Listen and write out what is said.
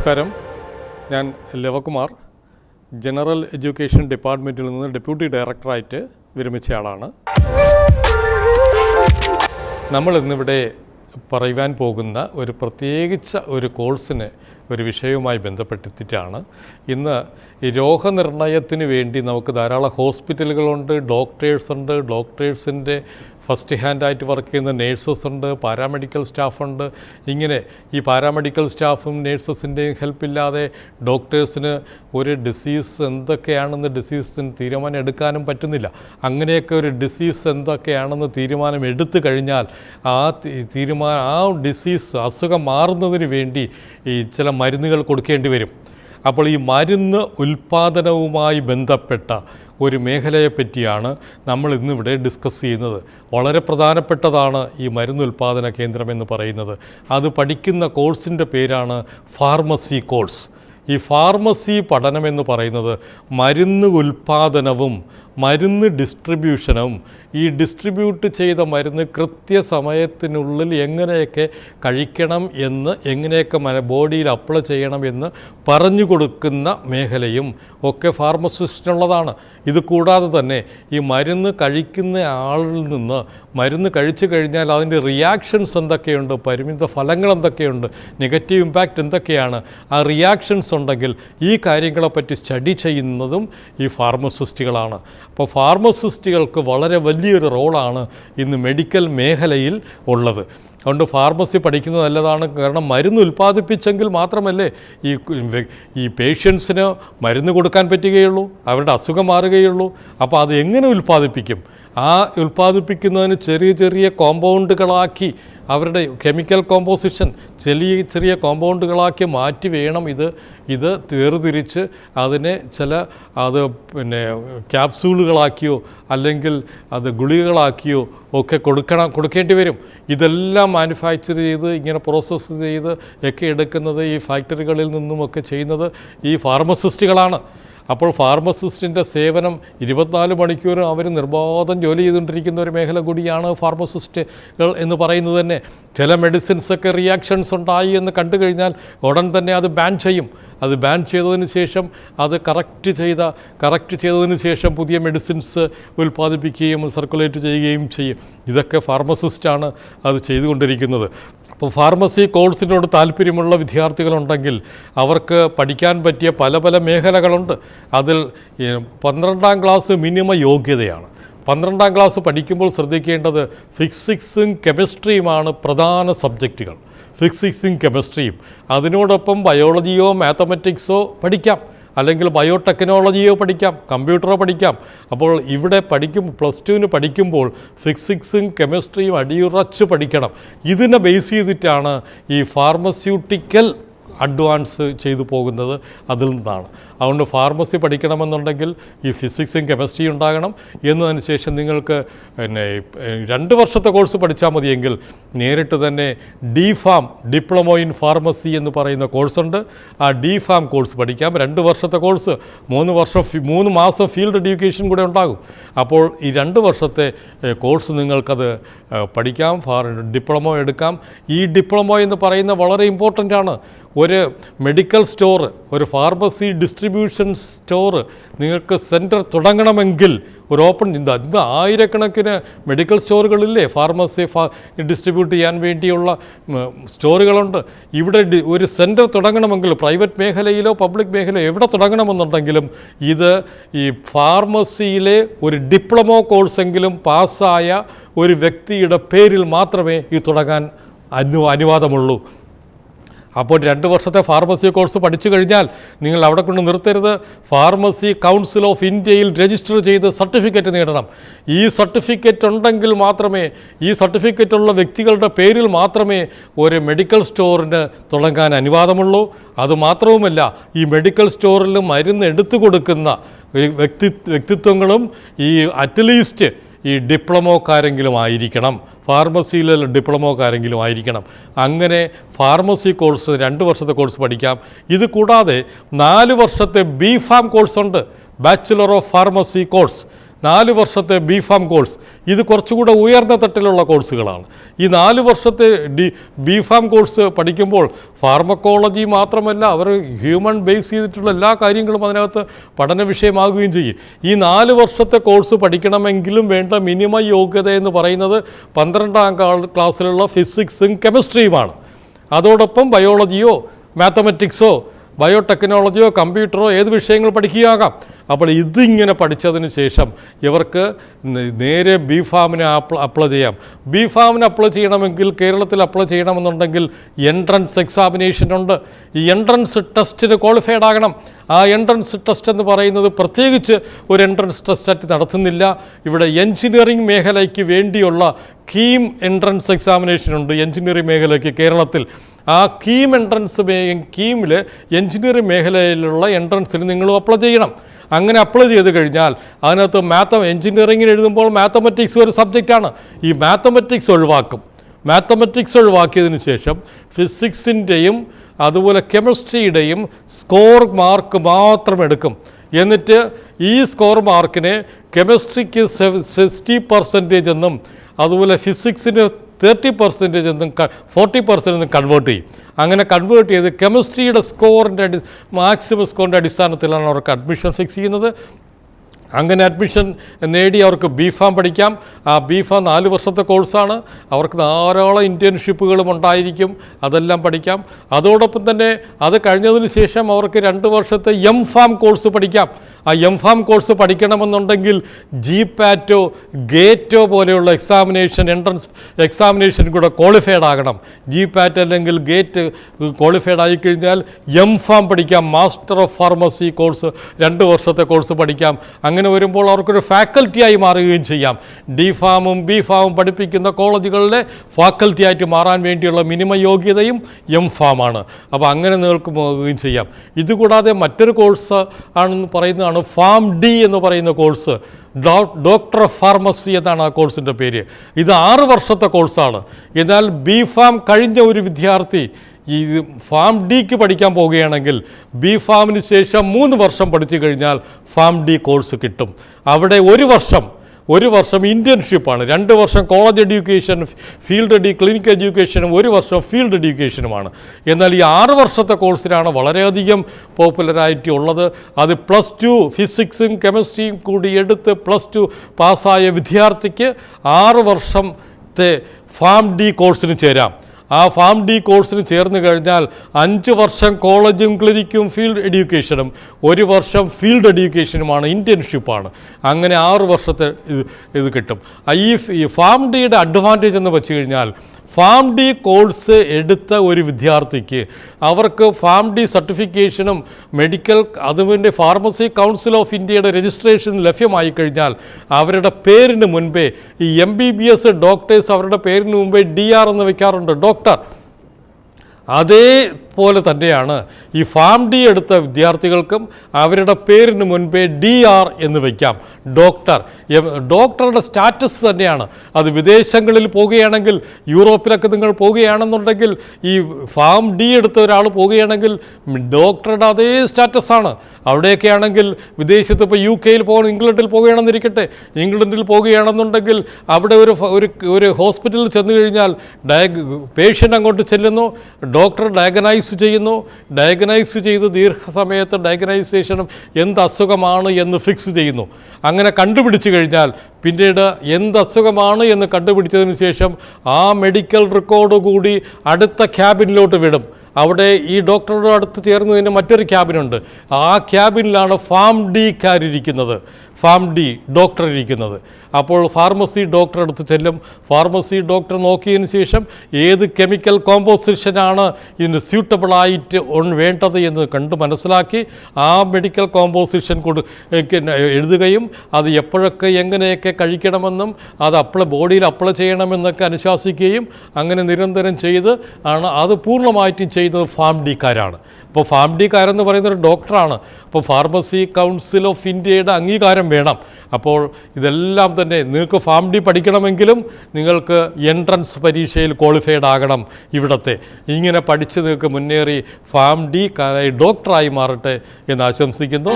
നമസ്കാരം. ഞാൻ Lavakumar. General education ഡിപ്പാർട്ട്മെന്റിൽ നിന്ന് ഡെപ്യൂട്ടി ഡയറക്ടറായിട്ട് വിരമിച്ചയാളാണ്. നമ്മൾ ഇന്നിവിടെ പറയുവാൻ പോകുന്ന ഒരു പ്രത്യേകിച്ച ഒരു കോഴ്സിന് ഒരു വിഷയവുമായി ബന്ധപ്പെട്ടിട്ടാണ് ഇന്ന് ഈ രോഗനിർണയത്തിന് വേണ്ടി നമുക്ക് ധാരാളം ഹോസ്പിറ്റലുകളുണ്ട് ഡോക്ടേഴ്സ് ഉണ്ട് ഡോക്ടേഴ്സിന്റെ ഫസ്റ്റ് ഹാൻഡായിട്ട് വർക്ക് ചെയ്യുന്ന നേഴ്സസ് ഉണ്ട് പാരാമെഡിക്കൽ സ്റ്റാഫുണ്ട്. ഇങ്ങനെ ഈ പാരാമെഡിക്കൽ സ്റ്റാഫും നേഴ്സസിന്റെയും ഹെൽപ്പില്ലാതെ ഡോക്ടേഴ്സിന് ഒരു ഡിസീസ് എന്തൊക്കെയാണെന്ന് ഡിസീസിന് തീരുമാനം എടുക്കാനും പറ്റുന്നില്ല. അങ്ങനെയൊക്കെ ഒരു ഡിസീസ് എന്തൊക്കെയാണെന്ന് തീരുമാനം എടുത്തു കഴിഞ്ഞാൽ ആ തീരുമാനം ആ ഡിസീസ് അസുഖം മാറുന്നതിന് വേണ്ടി ഈ ചില മരുന്നുകൾ കൊടുക്കേണ്ടി വരും. അപ്പോൾ ഈ മരുന്ന് ഉൽപ്പാദനവുമായി ബന്ധപ്പെട്ട ഒരു മേഖലയെ പറ്റിയാണ് നമ്മൾ ഇന്നിവിടെ ഡിസ്കസ് ചെയ്യുന്നത്. വളരെ പ്രധാനപ്പെട്ടതാണ് ഈ മരുന്ന് ഉൽപ്പാദന കേന്ദ്രം എന്ന് പറയുന്നത്. അത് പഠിക്കുന്ന കോഴ്സിന്റെ പേരാണ് ഫാർമസി കോഴ്സ്. ഈ ഫാർമസി പഠനം എന്ന് പറയുന്നത് മരുന്ന് ഉൽപ്പാദനവും മരുന്ന് ഡിസ്ട്രിബ്യൂഷനും ഈ ഡിസ്ട്രിബ്യൂട്ട് ചെയ്ത മരുന്ന് കൃത്യസമയത്തിനുള്ളിൽ എങ്ങനെയൊക്കെ കഴിക്കണം എന്ന് എങ്ങനെയൊക്കെ ബോഡിയിൽ അപ്ലൈ ചെയ്യണം എന്ന് പറഞ്ഞു കൊടുക്കുന്ന മേഖലയും ഒക്കെ ഫാർമസിസ്റ്റിനുള്ളതാണ് ഇത് കൂടാതെ തന്നെ ഈ മരുന്ന് കഴിക്കുന്ന ആളിൽ നിന്ന് മരുന്ന് കഴിച്ചു കഴിഞ്ഞാൽ അതിന്റെ റിയാക്ഷൻസ് എന്തൊക്കെയുണ്ട് പരിമിത ഫലങ്ങൾ എന്തൊക്കെയുണ്ട് നെഗറ്റീവ് ഇമ്പാക്റ്റ് എന്തൊക്കെയാണ് ആ റിയാക്ഷൻസ് ഉണ്ടെങ്കിൽ ഈ കാര്യങ്ങളെപ്പറ്റി സ്റ്റഡി ചെയ്യുന്നതും ഈ ഫാർമസിസ്റ്റുകളാണ് അപ്പോൾ ഫാർമസിസ്റ്റുകൾക്ക് വളരെ വലിയൊരു റോളാണ് ഇന്ന് മെഡിക്കൽ മേഖലയിൽ ഉള്ളത്. അതുകൊണ്ട് ഫാർമസി പഠിക്കുന്നത് നല്ലതാണ്. കാരണം മരുന്ന് ഉൽപ്പാദിപ്പിച്ചെങ്കിൽ മാത്രമല്ലേ ഈ ഈ പേഷ്യൻസിന് മരുന്ന് കൊടുക്കാൻ പറ്റുകയുള്ളൂ അവരുടെ അസുഖം മാറുകയുള്ളൂ. അപ്പോൾ അത് എങ്ങനെ ഉൽപ്പാദിപ്പിക്കും? ആ ഉൽപ്പാദിപ്പിക്കുന്നതിന് ചെറിയ ചെറിയ കോമ്പൗണ്ടുകളാക്കി അവരുടെ കെമിക്കൽ കോമ്പോസിഷൻ ചെറിയ ചെറിയ കോമ്പൗണ്ടുകളാക്കി മാറ്റി വേണം ഇത് ഇത് വേർതിരിച്ച് അതിനെ ചില അത് പിന്നെ ക്യാപ്സൂളുകളാക്കിയോ അല്ലെങ്കിൽ അത് ഗുളികകളാക്കിയോ ഒക്കെ കൊടുക്കണം കൊടുക്കേണ്ടി വരും. ഇതെല്ലാം മാനുഫാക്ചർ ചെയ്ത് ഇങ്ങനെ പ്രോസസ്സ് ചെയ്ത് ഒക്കെ എടുക്കുന്നത് ഈ ഫാക്ടറികളിൽ നിന്നുമൊക്കെ ചെയ്യുന്നത് ഈ ഫാർമസിസ്റ്റുകളാണ്. അപ്പോൾ ഫാർമസിസ്റ്റിന്റെ സേവനം ഇരുപത്തിനാല് മണിക്കൂറും അവർ നിർബാധം ജോലി ചെയ്തുകൊണ്ടിരിക്കുന്ന ഒരു മേഖല കൂടിയാണ് ഫാർമസിസ്റ്റുകൾ എന്ന് പറയുന്നത് തന്നെ. ചില മെഡിസിൻസൊക്കെ റിയാക്ഷൻസ് ഉണ്ടായി എന്ന് കണ്ടു കഴിഞ്ഞാൽ ഉടൻ തന്നെ അത് ബാൻ ചെയ്യും. അത് ബാൻ ചെയ്തതിന് ശേഷം അത് കറക്റ്റ് ചെയ്ത കറക്റ്റ് ചെയ്തതിന് ശേഷം പുതിയ മെഡിസിൻസ് ഉൽപ്പാദിപ്പിക്കുകയും സർക്കുലേറ്റ് ചെയ്യുകയും ചെയ്യും. ഇതൊക്കെ ഫാർമസിസ്റ്റാണ് അത് ചെയ്തുകൊണ്ടിരിക്കുന്നത്. അപ്പോൾ ഫാർമസി കോഴ്സിനോട് താല്പര്യമുള്ള വിദ്യാർത്ഥികളുണ്ടെങ്കിൽ അവർക്ക് പഠിക്കാൻ പറ്റിയ പല പല മേഖലകളുണ്ട്. അതിൽ പന്ത്രണ്ടാം ക്ലാസ് മിനിമം യോഗ്യതയാണ്. പന്ത്രണ്ടാം ക്ലാസ് പഠിക്കുമ്പോൾ ശ്രദ്ധിക്കേണ്ടത് ഫിസിക്സും കെമിസ്ട്രിയുമാണ് പ്രധാന സബ്ജക്റ്റുകൾ. ഫിസിക്സും കെമിസ്ട്രിയും. അതിനോടൊപ്പം ബയോളജിയോ മാത്തമാറ്റിക്സോ പഠിക്കാം. അല്ലെങ്കിൽ ബയോടെക്നോളജിയോ പഠിക്കാം കമ്പ്യൂട്ടറോ പഠിക്കാം. അപ്പോൾ ഇവിടെ പഠിക്കും പ്ലസ് ടുവിന് പഠിക്കുമ്പോൾ ഫിസിക്സും കെമിസ്ട്രിയും അടിയുറച്ച് പഠിക്കണം. ഇതിനെ ബേസ് ചെയ്തിട്ടാണ് ഈ ഫാർമസ്യൂട്ടിക്കൽ അഡ്വാൻസ് ചെയ്തു പോകുന്നത്. അതിൽ നിന്നാണ്. അതുകൊണ്ട് ഫാർമസി പഠിക്കണമെന്നുണ്ടെങ്കിൽ ഈ ഫിസിക്സും കെമിസ്ട്രിയും ഉണ്ടാകണം. എന്നതിന് ശേഷം നിങ്ങൾക്ക് പിന്നെ രണ്ട് വർഷത്തെ കോഴ്സ് പഠിച്ചാൽ മതിയെങ്കിൽ നേരിട്ട് തന്നെ D pharm diploma in pharmacy എന്ന് പറയുന്ന കോഴ്സുണ്ട്. ആ ഡി ഫാം കോഴ്സ് പഠിക്കാം. രണ്ട് വർഷത്തെ കോഴ്സ് മൂന്ന് വർഷം മൂന്ന് മാസം ഫീൽഡ് എഡ്യൂക്കേഷൻ കൂടെ ഉണ്ടാകും. അപ്പോൾ ഈ രണ്ട് വർഷത്തെ കോഴ്സ് നിങ്ങൾക്കത് പഠിക്കാം. ഫാർ ഡിപ്ലോമോ എടുക്കാം. ഈ ഡിപ്ലോമോ എന്ന് പറയുന്ന വളരെ ഇമ്പോർട്ടന്റ് ആണ്. ഒരു മെഡിക്കൽ സ്റ്റോർ ഒരു ഫാർമസി ഡിസ്ട്രിബ്യൂഷൻ സ്റ്റോർ നിങ്ങൾക്ക് സെന്റർ തുടങ്ങണമെങ്കിൽ ഒരു ഓപ്പൺ ഇന്ന് ഇന്ന് ആയിരക്കണക്കിന് മെഡിക്കൽ സ്റ്റോറുകളില്ലേ ഫാർമസി ഫാ ഡിസ്ട്രിബ്യൂട്ട് ചെയ്യാൻ വേണ്ടിയുള്ള സ്റ്റോറുകളുണ്ട് ഇവിടെ ഒരു സെന്റർ തുടങ്ങണമെങ്കിൽ പ്രൈവറ്റ് മേഖലയിലോ പബ്ലിക് മേഖലയോ എവിടെ തുടങ്ങണമെന്നുണ്ടെങ്കിലും ഇത് ഈ ഫാർമസിയിലെ ഒരു ഡിപ്ലോമോ കോഴ്സെങ്കിലും പാസ്സായ ഒരു വ്യക്തിയുടെ പേരിൽ മാത്രമേ ഇത് തുടങ്ങാൻ അനു അനുവാദമുള്ളൂ. അപ്പോൾ രണ്ട് വർഷത്തെ ഫാർമസി കോഴ്സ് പഠിച്ചു കഴിഞ്ഞാൽ നിങ്ങൾ അവിടെ കൊണ്ട് നിർത്തരുത്. ഫാർമസി കൗൺസിൽ ഓഫ് ഇന്ത്യയിൽ രജിസ്റ്റർ ചെയ്ത് സർട്ടിഫിക്കറ്റ് നേടണം. ഈ സർട്ടിഫിക്കറ്റ് ഉണ്ടെങ്കിൽ മാത്രമേ ഈ സർട്ടിഫിക്കറ്റ് ഉള്ള വ്യക്തികളുടെ പേരിൽ മാത്രമേ ഒരു മെഡിക്കൽ സ്റ്റോറിന് തുടങ്ങാൻ അനുവാദമുള്ളൂ. അതുമാത്രവുമല്ല ഈ മെഡിക്കൽ സ്റ്റോറിൽ മരുന്ന് എടുത്തു കൊടുക്കുന്ന വ്യക്തി വ്യക്തിത്വങ്ങളും ഈ അറ്റ്ലീസ്റ്റ് ഈ ഡിപ്ലോമോക്കാരെങ്കിലും ആയിരിക്കണം. ഫാർമസിയിലെ ഡിപ്ലോമോക്കാരെങ്കിലും ആയിരിക്കണം. അങ്ങനെ ഫാർമസി കോഴ്സ് രണ്ട് വർഷത്തെ കോഴ്സ് പഠിക്കാം. ഇത് കൂടാതെ നാല് വർഷത്തെ ബി ഫാം കോഴ്സുണ്ട്. ബാച്ചുലർ ഓഫ് ഫാർമസി കോഴ്സ് നാല് വർഷത്തെ ബി ഫാം കോഴ്സ്. ഇത് കുറച്ചുകൂടെ ഉയർന്ന തട്ടിലുള്ള കോഴ്സുകളാണ്. ഈ നാല് വർഷത്തെ ഡി ബി ഫാം കോഴ്സ് പഠിക്കുമ്പോൾ ഫാർമക്കോളജി മാത്രമല്ല അവർ ഹ്യൂമൻ ബേസ് ചെയ്തിട്ടുള്ള എല്ലാ കാര്യങ്ങളും അതിനകത്ത് പഠന വിഷയമാകുകയും ചെയ്യും. ഈ നാല് വർഷത്തെ കോഴ്സ് പഠിക്കണമെങ്കിലും വേണ്ട മിനിമം യോഗ്യത എന്ന് പറയുന്നത് പന്ത്രണ്ടാം ക്ലാസ്സിലുള്ള ഫിസിക്സും കെമിസ്ട്രിയുമാണ്. അതോടൊപ്പം ബയോളജിയോ മാത്തമെറ്റിക്സോ ബയോടെക്നോളജിയോ കമ്പ്യൂട്ടറോ ഏത് വിഷയങ്ങൾ പഠിക്കുകയാകാം. അപ്പോൾ ഇതിങ്ങനെ പഠിച്ചതിന് ശേഷം ഇവർക്ക് നേരെ ബി ഫാമിന് അപ്ലൈ ചെയ്യാം. ബി ഫാമിന് അപ്ലൈ ചെയ്യണമെങ്കിൽ കേരളത്തിൽ അപ്ലൈ ചെയ്യണമെന്നുണ്ടെങ്കിൽ എൻട്രൻസ് എക്സാമിനേഷൻ ഉണ്ട്. ഈ എൻട്രൻസ് ടെസ്റ്റിന് ക്വാളിഫൈഡ് ആകണം. ആ എൻട്രൻസ് ടെസ്റ്റ് എന്ന് പറയുന്നത് പ്രത്യേകിച്ച് ഒരു എൻട്രൻസ് ടെസ്റ്റ് നടത്തുന്നില്ല. ഇവിടെ എൻജിനീയറിംഗ് മേഖലയ്ക്ക് വേണ്ടിയുള്ള കീം എൻട്രൻസ് എക്സാമിനേഷൻ ഉണ്ട് എൻജിനീയറിംഗ് മേഖലയ്ക്ക് കേരളത്തിൽ. ആ കീം എൻട്രൻസ് കീമിൽ എൻജിനീയറിംഗ് മേഖലയിലുള്ള എൻട്രൻസിൽ നിങ്ങൾ അപ്ലൈ ചെയ്യണം. അങ്ങനെ അപ്ലൈ ചെയ്ത് കഴിഞ്ഞാൽ അതിനകത്ത് മാത്ത എഞ്ചിനീയറിംഗിന് എഴുതുമ്പോൾ മാത്തമെറ്റിക്സ് ഒരു സബ്ജക്റ്റാണ് ഈ മാത്തമെറ്റിക്സ് ഒഴിവാക്കും. മാത്തമെറ്റിക്സ് ഒഴിവാക്കിയതിന് ശേഷം ഫിസിക്സിന്റെയും അതുപോലെ കെമിസ്ട്രിയുടെയും സ്കോർ മാർക്ക് മാത്രം എടുക്കും. എന്നിട്ട് ഈ സ്കോർ മാർക്കിനെ കെമിസ്ട്രിക്ക് സിക്സ്റ്റി പെർസെന്റേജ് എന്നും അതുപോലെ ഫിസിക്സിന് തേർട്ടി പെർസെന്റേജ് എന്നും ഫോർട്ടി പെർസെന്റ് എന്നും കൺവേർട്ട് ചെയ്യും. അങ്ങനെ കൺവേർട്ട് ചെയ്ത് കെമിസ്ട്രിയുടെ സ്കോറിന്റെ അടി മാക്സിമം സ്കോറിന്റെ അടിസ്ഥാനത്തിലാണ് അവർക്ക് അഡ്മിഷൻ ഫിക്സ് ചെയ്യുന്നത്. അങ്ങനെ അഡ്മിഷൻ നേടി അവർക്ക് ബി ഫാം പഠിക്കാം. ആ ബി ഫാം നാല് വർഷത്തെ കോഴ്സാണ് അവർക്ക് ധാരാളം ഇന്റേൺഷിപ്പുകളും ഉണ്ടായിരിക്കും. അതെല്ലാം പഠിക്കാം. അതോടൊപ്പം തന്നെ അത് കഴിഞ്ഞതിന് ശേഷം അവർക്ക് രണ്ട് വർഷത്തെ എം ഫാം കോഴ്സ് പഠിക്കാം. ആ എം ഫാം കോഴ്സ് പഠിക്കണമെന്നുണ്ടെങ്കിൽ ജി പാറ്റോ ഗേറ്റോ പോലെയുള്ള എക്സാമിനേഷൻ എൻട്രൻസ് എക്സാമിനേഷൻ കൂടെ ക്വാളിഫൈഡ് ആകണം. ജി പാറ്റ് അല്ലെങ്കിൽ ഗേറ്റ് ക്വാളിഫൈഡ് ആയിക്കഴിഞ്ഞാൽ എം ഫാം പഠിക്കാം മാസ്റ്റർ ഓഫ് ഫാർമസി കോഴ്സ് രണ്ട് വർഷത്തെ കോഴ്സ് പഠിക്കാം. അങ്ങനെ വരുമ്പോൾ അവർക്കൊരു ഫാക്കൽറ്റിയായി മാറുകയും ചെയ്യാം. ഡി ഫാമും ബി ഫാമും പഠിപ്പിക്കുന്ന കോളേജുകളിലെ ഫാക്കൽറ്റി ആയിട്ട് മാറാൻ വേണ്ടിയുള്ള മിനിമം യോഗ്യതയും എം ഫാമാണ് അപ്പോൾ അങ്ങനെ നിങ്ങൾക്ക് പോകുകയും ചെയ്യാം. ഇതുകൂടാതെ മറ്റൊരു കോഴ്സ് ആണെന്ന് പറയുന്നതാണ് ഫാം ഡി എന്ന് പറയുന്ന കോഴ്സ് ഡോക്ടർ ഫാർമസി എന്നാണ് ആ കോഴ്സിന്റെ പേര്. ഇത് ആറ് വർഷത്തെ കോഴ്സാണ് എന്നാൽ ബി ഫാം കഴിഞ്ഞ ഒരു വിദ്യാർത്ഥി ഈ ഫാം ഡിക്ക് പഠിക്കാൻ പോവുകയാണെങ്കിൽ ബി ഫാമിന് ശേഷം മൂന്ന് വർഷം പഠിച്ചു കഴിഞ്ഞാൽ ഫാം ഡി കോഴ്സ് കിട്ടും. അവിടെ ഒരു വർഷം ഒരു വർഷം ഇന്റേൺഷിപ്പാണ് രണ്ട് വർഷം കോളേജ് എഡ്യൂക്കേഷൻ ഫീൽഡ് എഡ്യൂ ക്ലിനിക്കൽ എഡ്യൂക്കേഷനും ഒരു വർഷം ഫീൽഡ് എഡ്യൂക്കേഷനുമാണ്. എന്നാൽ ഈ ആറ് വർഷത്തെ കോഴ്സിനാണ് വളരെയധികം പോപ്പുലറായിട്ട് ഉള്ളത്. അത് പ്ലസ് ടു ഫിസിക്സും കെമിസ്ട്രിയും കൂടി എടുത്ത് പ്ലസ് ടു പാസ്സായ വിദ്യാർത്ഥിക്ക് ആറ് വർഷത്തെ ഫാം ഡി കോഴ്സിന് ചേരാം. ആ ഫാം ഡി കോഴ്സിന് ചേർന്ന് കഴിഞ്ഞാൽ അഞ്ച് വർഷം കോളേജും ക്ലിനിക്കും ഫീൽഡ് എഡ്യൂക്കേഷനും ഒരു വർഷം ഫീൽഡ് എഡ്യൂക്കേഷനുമാണ് ഇന്റേൺഷിപ്പാണ് അങ്ങനെ ആറ് വർഷത്തെ ഇത് ഇത് കിട്ടും. ഈ ഫാം ഡിയുടെ അഡ്വാന്റേജ് എന്ന് വെച്ച് കഴിഞ്ഞാൽ ഫാം ഡി കോഴ്സ് എടുത്ത ഒരു വിദ്യാർത്ഥിക്ക് അവർക്ക് ഫാം ഡി സർട്ടിഫിക്കേഷനും മെഡിക്കൽ അതുപോലെ ഫാർമസി കൗൺസിൽ ഓഫ് ഇന്ത്യയുടെ രജിസ്ട്രേഷൻ ലഭ്യമായി കഴിഞ്ഞാൽ അവരുടെ പേരിന് മുൻപേ ഈ M B B S doctors അവരുടെ പേരിന് മുമ്പേ ഡി ആർ എന്ന് വയ്ക്കാറുണ്ട് ഡോക്ടർ അതേപോലെ തന്നെയാണ് ഈ ഫാം ഡി എടുത്ത വിദ്യാർത്ഥികൾക്കും അവരുടെ പേരിന് മുൻപേ ഡി ആർ എന്ന് വയ്ക്കാം ഡോക്ടർ. ഡോക്ടറുടെ സ്റ്റാറ്റസ് തന്നെയാണ്. അത് വിദേശങ്ങളിൽ പോവുകയാണെങ്കിൽ യൂറോപ്പിലൊക്കെ നിങ്ങൾ പോവുകയാണെന്നുണ്ടെങ്കിൽ ഈ ഫാം ഡി എടുത്ത ഒരാൾ പോവുകയാണെങ്കിൽ ഡോക്ടറുടെ അതേ സ്റ്റാറ്റസാണ് അവിടെയൊക്കെ ആണെങ്കിൽ വിദേശത്ത് ഇപ്പോൾ യു കെയിൽ പോകണം ഇംഗ്ലണ്ടിൽ പോവുകയാണെന്നിരിക്കട്ടെ. ഇംഗ്ലണ്ടിൽ പോവുകയാണെന്നുണ്ടെങ്കിൽ അവിടെ ഒരു ഒരു ഹോസ്പിറ്റലിൽ ചെന്ന് കഴിഞ്ഞാൽ ഡയഗ് പേഷ്യന്റ് അങ്ങോട്ട് ചെല്ലുന്നു. ഡോക്ടർ ഡയഗനൈസ് ചെയ്യുന്നു ഡയഗ്നൈസ് ചെയ്ത് ദീർഘസമയത്ത് ഡയഗ്നൈസേഷനും എന്ത് അസുഖമാണ് എന്ന് ഫിക്സ് ചെയ്യുന്നു. അങ്ങനെ കണ്ടുപിടിച്ചു കഴിഞ്ഞാൽ പിന്നീട് എന്ത് അസുഖമാണ് എന്ന് കണ്ടുപിടിച്ചതിന് ശേഷം ആ മെഡിക്കൽ റെക്കോർഡ് കൂടി അടുത്ത ക്യാബിനിലോട്ട് വിടും. അവിടെ ഈ ഡോക്ടറുടെ അടുത്ത് ചേർന്നതിന് മറ്റൊരു ക്യാബിനുണ്ട് ആ ക്യാബിനിലാണ് ഫാം ഡിക്കാരിരിക്കുന്നത് ഫാം ഡി ഡോക്ടർ ഇരിക്കുന്നത് അപ്പോൾ ഫാർമസി ഡോക്ടർ അടുത്ത് ചെല്ലും. ഫാർമസി ഡോക്ടർ നോക്കിയതിന് ശേഷം ഏത് കെമിക്കൽ കോമ്പോസിഷനാണ് ഇതിന് സ്യൂട്ടബിളായിട്ട് വേണ്ടത് എന്ന് കണ്ട് മനസ്സിലാക്കി ആ മെഡിക്കൽ കോമ്പോസിഷൻ കൊടു എഴുതുകയും അത് എപ്പോഴൊക്കെ എങ്ങനെയൊക്കെ കഴിക്കണമെന്നും അത് അപ്ലൈ ബോഡിയിൽ അപ്ലൈ ചെയ്യണമെന്നൊക്കെ അനുശാസിക്കുകയും അങ്ങനെ നിരന്തരം ചെയ്ത് ആണ് അത് പൂർണമായിട്ടും ചെയ്യുന്നത് ഫാം ഡിക്കാരാണ്. അപ്പോൾ ഫാം ഡിക്കാരെന്ന് പറയുന്ന ഒരു ഡോക്ടറാണ്. അപ്പോൾ ഫാർമസി കൗൺസിൽ ഓഫ് ഇന്ത്യയുടെ അംഗീകാരം വേണം. അപ്പോൾ ഇതെല്ലാം തന്നെ നിങ്ങൾക്ക് ഫാം ഡി പഠിക്കണമെങ്കിലും നിങ്ങൾക്ക് എൻട്രൻസ് പരീക്ഷയിൽ ക്വാളിഫൈഡ് ആകണം ഇവിടത്തെ. ഇങ്ങനെ പഠിച്ച് നിങ്ങൾക്ക് മുന്നേറി ഫാം ഡി ഡോക്ടറായി മാറട്ടെ എന്ന് ആശംസിക്കുന്നു.